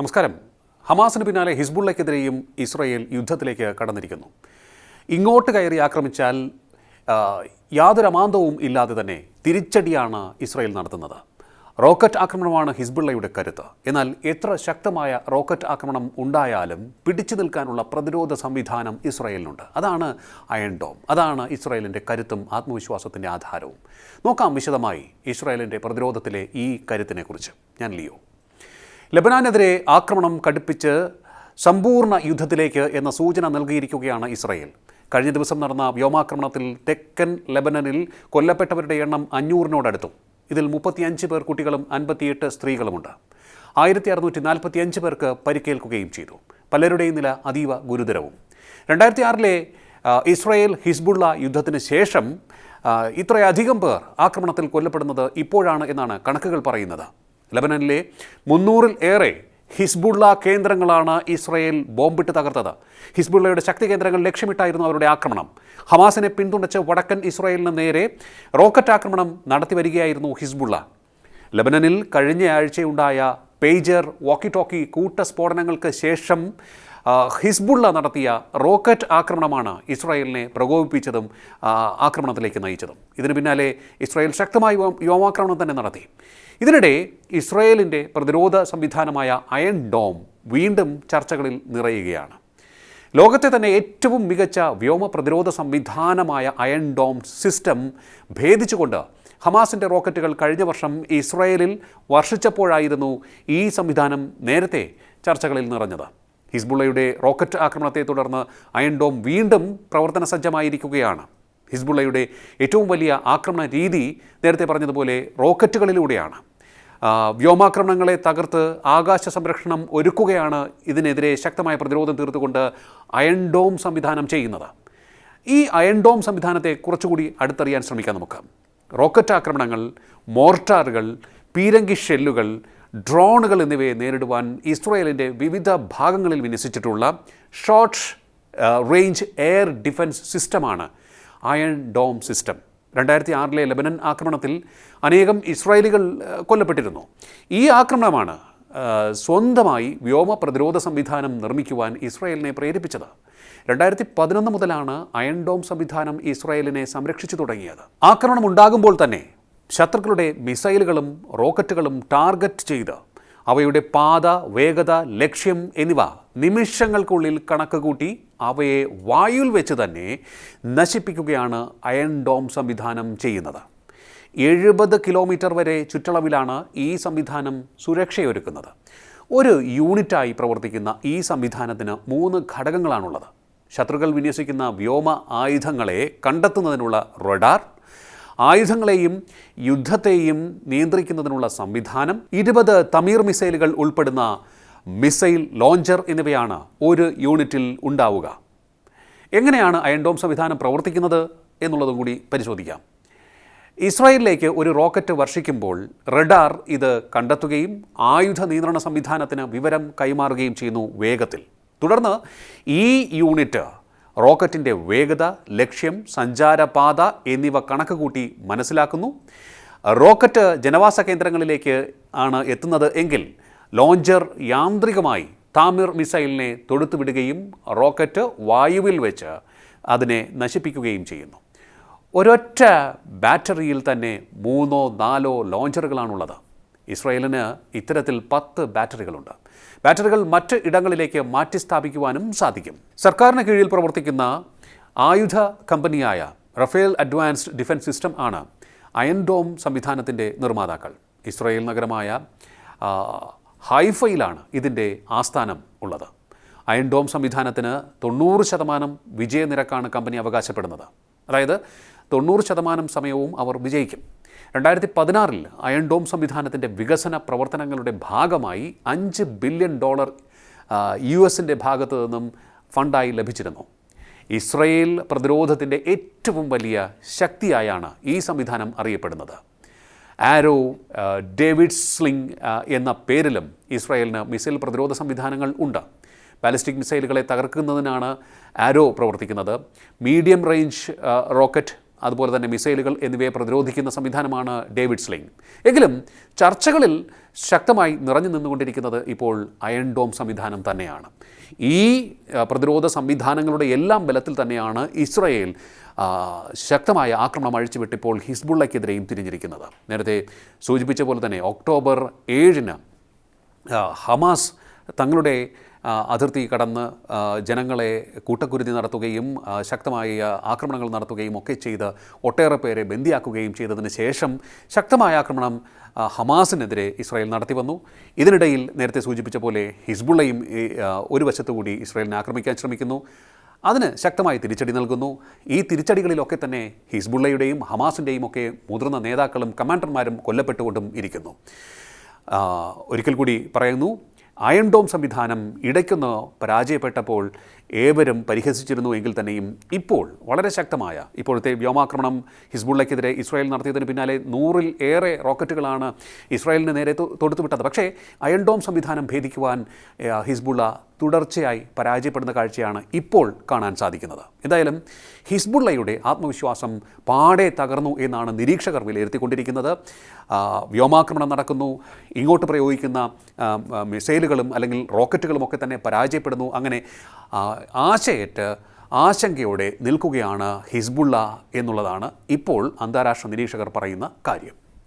നമസ്കാരം. ഹമാസിന് പിന്നാലെ ഹിസ്ബുള്ളയ്ക്കെതിരെയും ഇസ്രയേൽ യുദ്ധത്തിലേക്ക് കടന്നിരിക്കുന്നു. ഇങ്ങോട്ട് കയറി ആക്രമിച്ചാൽ യാതൊരു അമാന്തവും ഇല്ലാതെ തന്നെ തിരിച്ചടിയാണ് ഇസ്രയേൽ നടത്തുന്നത്. റോക്കറ്റ് ആക്രമണമാണ് ഹിസ്ബുള്ളയുടെ കരുത്ത്. എന്നാൽ എത്ര ശക്തമായ റോക്കറ്റ് ആക്രമണം ഉണ്ടായാലും പിടിച്ചു നിൽക്കാനുള്ള പ്രതിരോധ സംവിധാനം ഇസ്രയേലിനുണ്ട്. അതാണ് അയൺ ഡോം അതാണ് ഇസ്രയേലിന്റെ കരുത്തും ആത്മവിശ്വാസത്തിന്റെ ആധാരവും. നോക്കാം വിശദമായി ഇസ്രയേലിന്റെ പ്രതിരോധത്തിലെ ഈ കരുത്തിനെക്കുറിച്ച്. ഞാൻ ലിയോ. ലബനാനെതിരെ ആക്രമണം കടുപ്പിച്ച് സമ്പൂർണ യുദ്ധത്തിലേക്ക് എന്ന സൂചന നൽകിയിരിക്കുകയാണ് ഇസ്രയേൽ. കഴിഞ്ഞ ദിവസം നടന്ന വ്യോമാക്രമണത്തിൽ തെക്കൻ ലബനനിൽ കൊല്ലപ്പെട്ടവരുടെ എണ്ണം അഞ്ഞൂറിനോടടുത്തു. ഇതിൽ മുപ്പത്തിയഞ്ച് പേർ കുട്ടികളും അൻപത്തിയെട്ട് സ്ത്രീകളുമുണ്ട്. ആയിരത്തി അറുന്നൂറ്റി നാൽപ്പത്തിയഞ്ച് പേർക്ക് പരിക്കേൽക്കുകയും ചെയ്തു. പലരുടെയും നില അതീവ ഗുരുതരവും. രണ്ടായിരത്തി ആറിലെ ഇസ്രയേൽ ഹിസ്ബുള്ള യുദ്ധത്തിന് ശേഷം ഇത്രയധികം പേർ ആക്രമണത്തിൽ കൊല്ലപ്പെടുന്നത് ഇപ്പോഴാണ് എന്നാണ് കണക്കുകൾ പറയുന്നത്. ലബനനിലെ മുന്നൂറിൽ ഏറെ ഹിസ്ബുള്ള കേന്ദ്രങ്ങളാണ് ഇസ്രയേൽ ബോംബിട്ട് തകർത്തത്. ഹിസ്ബുള്ളയുടെ ശക്തി കേന്ദ്രങ്ങൾ ലക്ഷ്യമിട്ടായിരുന്നു അവരുടെ ആക്രമണം. ഹമാസിനെ പിന്തുണച്ച് വടക്കൻ ഇസ്രയേലിന് നേരെ റോക്കറ്റ് ആക്രമണം നടത്തി വരികയായിരുന്നു ഹിസ്ബുള്ള. ലബനനിൽ കഴിഞ്ഞ ആഴ്ചയുണ്ടായ പേജർ വോക്കി ടോക്കി കൂട്ടസ്ഫോടനങ്ങൾക്ക് ശേഷം ആ, ഹിസ്ബുള്ള നടത്തിയ റോക്കറ്റ് ആക്രമണമാണ് ഇസ്രായേലിനെ പ്രകോപിപ്പിച്ചതും ആക്രമണത്തിലേക്ക് നയിച്ചതും. ഇതിനു പിന്നാലെ ഇസ്രായേൽ ശക്തമായി വ്യോ- വ്യോമാക്രമണം തന്നെ നടത്തി. ഇതിനിടെ ഇസ്രായേലിന്റെ പ്രതിരോധ സംവിധാനമായ അയൺ ഡോം വീണ്ടും ചർച്ചകളിൽ നിറയുകയാണ്. ലോകത്തെ തന്നെ ഏറ്റവും മികച്ച വ്യോമ പ്രതിരോധ സംവിധാനമായ അയൺ ഡോം സിസ്റ്റം ഭേദിച്ചുകൊണ്ട് ഹമാസിന്റെ റോക്കറ്റുകൾ കഴിഞ്ഞ വർഷം ഇസ്രായേലിൽ വർഷിച്ചപ്പോഴായിരുന്നു ഈ സംവിധാനം നേരത്തെ ചർച്ചകളിൽ നിറഞ്ഞത്. ഹിസ്ബുള്ളയുടെ റോക്കറ്റ് ആക്രമണത്തെ തുടർന്ന് അയൺ ഡോം വീണ്ടും പ്രവർത്തന സജ്ജമായിരിക്കുകയാണ് ഹിസ്ബുള്ളയുടെ ഏറ്റവും വലിയ ആക്രമണ രീതി നേരത്തെ പറഞ്ഞതുപോലെ റോക്കറ്റുകളിലൂടെയാണ്. വ്യോമാക്രമണങ്ങളെ തകർത്ത് ആകാശ സംരക്ഷണം ഒരുക്കുകയാണ് ഇതിനെതിരെ ശക്തമായ പ്രതിരോധം തീർത്തുകൊണ്ട് അയൺ ഡോം സംവിധാനം ചെയ്യുന്നത്. ഈ അയൺ ഡോം സംവിധാനത്തെ കുറച്ചുകൂടി അടുത്തറിയാൻ ശ്രമിക്കാം നമുക്ക്. റോക്കറ്റ് ആക്രമണങ്ങൾ മോർട്ടാറുകൾ പീരങ്കി ഷെല്ലുകൾ ഡ്രോണുകൾ എന്നിവയെ നേരിടുവാൻ ഇസ്രയേലിന്റെ വിവിധ ഭാഗങ്ങളിൽ വിന്യസിച്ചിട്ടുള്ള ഷോർട്ട് റേഞ്ച് എയർ ഡിഫൻസ് സിസ്റ്റമാണ് അയൺ ഡോം സിസ്റ്റം. രണ്ടായിരത്തി ആറിലെ ലബനൻ ആക്രമണത്തിൽ അനേകം ഇസ്രായേലികൾ കൊല്ലപ്പെട്ടിരുന്നു. ഈ ആക്രമണമാണ് സ്വന്തമായി വ്യോമ പ്രതിരോധ സംവിധാനം നിർമ്മിക്കുവാൻ ഇസ്രായേലിനെ പ്രേരിപ്പിച്ചത്. രണ്ടായിരത്തി പതിനൊന്ന് മുതലാണ് അയൺ ഡോം സംവിധാനം ഇസ്രായേലിനെ സംരക്ഷിച്ചു തുടങ്ങിയത്. ആക്രമണം ഉണ്ടാകുമ്പോൾ തന്നെ ശത്രുക്കളുടെ മിസൈലുകളും റോക്കറ്റുകളും ടാർഗറ്റ് ചെയ്ത് അവയുടെ പാത വേഗത ലക്ഷ്യം എന്നിവ നിമിഷങ്ങൾക്കുള്ളിൽ കണക്ക് കൂട്ടി അവയെ വായുവിൽ വെച്ച് തന്നെ നശിപ്പിക്കുകയാണ് അയൺ ഡോം സംവിധാനം ചെയ്യുന്നത്. എഴുപത് കിലോമീറ്റർ വരെ ചുറ്റളവിലാണ് ഈ സംവിധാനം സുരക്ഷയൊരുക്കുന്നത്. ഒരു യൂണിറ്റായി പ്രവർത്തിക്കുന്ന ഈ സംവിധാനത്തിന് മൂന്ന് ഘടകങ്ങളാണുള്ളത്. ശത്രുക്കൾ വിന്യസിക്കുന്ന വ്യോമ ആയുധങ്ങളെ കണ്ടെത്തുന്നതിനുള്ള റഡാർ ആയുധങ്ങളെയും യുദ്ധത്തെയും നിയന്ത്രിക്കുന്നതിനുള്ള സംവിധാനം ഇരുപത് തമീർ മിസൈലുകൾ ഉൾപ്പെടുന്ന മിസൈൽ ലോഞ്ചർ എന്നിവയാണ് ഒരു യൂണിറ്റിൽ ഉണ്ടാവുക. എങ്ങനെയാണ് അയൺഡോം സംവിധാനം പ്രവർത്തിക്കുന്നത് എന്നുള്ളതും കൂടി പരിശോധിക്കാം. ഇസ്രായേലിലേക്ക് ഒരു റോക്കറ്റ് വർഷിക്കുമ്പോൾ റഡാർ ഇത് കണ്ടെത്തുകയും ആയുധ നിയന്ത്രണ സംവിധാനത്തിന് വിവരം കൈമാറുകയും ചെയ്യുന്നു വേഗത്തിൽ. തുടർന്ന് ഈ യൂണിറ്റ് റോക്കറ്റിന്റെ വേഗത ലക്ഷ്യം സഞ്ചാരപാത എന്നിവ കണക്ക് കൂട്ടി മനസ്സിലാക്കുന്നു. റോക്കറ്റ് ജനവാസ കേന്ദ്രങ്ങളിലേക്ക് ആണ് എത്തുന്നത് എങ്കിൽ ലോഞ്ചർ യാന്ത്രികമായി താമിർ മിസൈലിനെ തൊടുത്തുവിടുകയും റോക്കറ്റ് വായുവിൽ വെച്ച് അതിനെ നശിപ്പിക്കുകയും ചെയ്യുന്നു. ഒരൊറ്റ ബാറ്ററിയിൽ തന്നെ മൂന്നോ നാലോ ലോഞ്ചറുകളാണുള്ളത്. ഇസ്രയേലിന് ഇത്തരത്തിൽ പത്ത് ബാറ്ററികളുണ്ട്. ബാറ്ററികൾ മറ്റ് ഇടങ്ങളിലേക്ക് മാറ്റിസ്ഥാപിക്കുവാനും സാധിക്കും. സർക്കാരിന് കീഴിൽ പ്രവർത്തിക്കുന്ന ആയുധ കമ്പനിയായ റഫേൽ അഡ്വാൻസ്ഡ് ഡിഫൻസ് സിസ്റ്റം ആണ് അയൻഡോം സംവിധാനത്തിന്റെ നിർമ്മാതാക്കൾ. ഇസ്രയേൽ നഗരമായ ഹൈഫയിലാണ് ഇതിന്റെ ആസ്ഥാനം ഉള്ളത്. അയൺഡോം സംവിധാനത്തിന് തൊണ്ണൂറ് ശതമാനം വിജയനിരക്കാണ് കമ്പനി അവകാശപ്പെടുന്നത്. അതായത് തൊണ്ണൂറ് ശതമാനം സമയവും അവർ വിജയിക്കും. രണ്ടായിരത്തി പതിനാറിൽ അയൺഡോം സംവിധാനത്തിന്റെ വികസന പ്രവർത്തനങ്ങളുടെ ഭാഗമായി അഞ്ച് ബില്യൺ ഡോളർ യു എസിന്റെ ഭാഗത്തു നിന്നും ഫണ്ടായി ലഭിച്ചിരുന്നു. ഇസ്രയേൽ പ്രതിരോധത്തിന്റെ ഏറ്റവും വലിയ ശക്തിയായാണ് ഈ സംവിധാനം അറിയപ്പെടുന്നത്. ആരോ ഡേവിഡ് സ്ലിംഗ് എന്ന പേരിലും ഇസ്രായേലിന് മിസൈൽ പ്രതിരോധ സംവിധാനങ്ങൾ ഉണ്ട്. ബാലിസ്റ്റിക് മിസൈലുകളെ തകർക്കുന്നതിനാണ് ആരോ പ്രവർത്തിക്കുന്നത്. മീഡിയം റേഞ്ച് റോക്കറ്റ് അതുപോലെ തന്നെ മിസൈലുകൾ എന്നിവയെ പ്രതിരോധിക്കുന്ന സംവിധാനമാണ് ഡേവിഡ് സ്ലിംഗ്. എങ്കിലും ചർച്ചകളിൽ ശക്തമായി നിറഞ്ഞു നിന്നുകൊണ്ടിരിക്കുന്നത് ഇപ്പോൾ അയൺ ഡോം സംവിധാനം തന്നെയാണ്. ഈ പ്രതിരോധ സംവിധാനങ്ങളുടെ എല്ലാം ബലത്തിൽ തന്നെയാണ് ഇസ്രയേൽ ശക്തമായ ആക്രമണം അഴിച്ചുവിട്ടിപ്പോൾ ഹിസ്ബുള്ളയ്ക്കെതിരെയും തിരിഞ്ഞിരിക്കുന്നത്. നേരത്തെ സൂചിപ്പിച്ച പോലെ തന്നെ ഒക്ടോബർ ഏഴിന് ഹമാസ് തങ്ങളുടെ അതിർത്തി കടന്ന് ജനങ്ങളെ കൂട്ടക്കുരുതി നടത്തുകയും ശക്തമായ ആക്രമണങ്ങൾ നടത്തുകയും ഒക്കെ ചെയ്ത് ഒട്ടേറെ പേരെ ബന്ദിയാക്കുകയും ചെയ്തതിന് ശേഷം ശക്തമായ ആക്രമണം ഹമാസിനെതിരെ ഇസ്രായേൽ നടത്തി വന്നു. ഇതിനിടയിൽ നേരത്തെ സൂചിപ്പിച്ച പോലെ ഹിസ്ബുള്ളയും ഒരു വശത്തുകൂടി ഇസ്രായേലിനെ ആക്രമിക്കാൻ ശ്രമിക്കുന്നു. അതിന് ശക്തമായി തിരിച്ചടി നൽകുന്നു. ഈ തിരിച്ചടികളിലൊക്കെ തന്നെ ഹിസ്ബുള്ളയുടെയും ഹമാസിന്റെയും ഒക്കെ മുതിർന്ന നേതാക്കളും കമാൻഡർമാരും കൊല്ലപ്പെട്ടുകൊണ്ടും ഇരിക്കുന്നു. ഒരിക്കൽ കൂടി പറയുന്നു അയൺ ഡോം സംവിധാനം ഇടയ്ക്കൊന്ന് പരാജയപ്പെട്ടപ്പോൾ ഏവരും പരിഹസിച്ചിരുന്നു എങ്കിൽ തന്നെയും ഇപ്പോൾ വളരെ ശക്തമായ ഇപ്പോഴത്തെ വ്യോമാക്രമണം ഹിസ്ബുള്ളയ്ക്കെതിരെ ഇസ്രായേൽ നടത്തിയതിന് പിന്നാലെ നൂറിൽ ഏറെ റോക്കറ്റുകളാണ് ഇസ്രായേലിന് നേരെ തൊടുത്തുവിട്ടത്. പക്ഷേ അയൺ ഡോം സംവിധാനം ഭേദിക്കുവാൻ ഹിസ്ബുള്ള തുടർച്ചയായി പരാജയപ്പെടുന്ന കാഴ്ചയാണ് ഇപ്പോൾ കാണാൻ സാധിക്കുന്നത്. എന്തായാലും ഹിസ്ബുള്ളയുടെ ആത്മവിശ്വാസം പാടെ തകർന്നു എന്നാണ് നിരീക്ഷകർ വിലയിരുത്തിക്കൊണ്ടിരിക്കുന്നത്. വ്യോമാക്രമണം നടക്കുന്നു. ഇങ്ങോട്ട് പ്രയോഗിക്കുന്ന മിസൈലുകളും അല്ലെങ്കിൽ റോക്കറ്റുകളും ഒക്കെ തന്നെ പരാജയപ്പെടുന്നു. അങ്ങനെ ആശയേറ്റ് ആശങ്കയോടെ നിൽക്കുകയാണ് ഹിസ്ബുള്ള എന്നുള്ളതാണ് ഇപ്പോൾ അന്താരാഷ്ട്ര നിരീക്ഷകർ പറയുന്ന കാര്യം.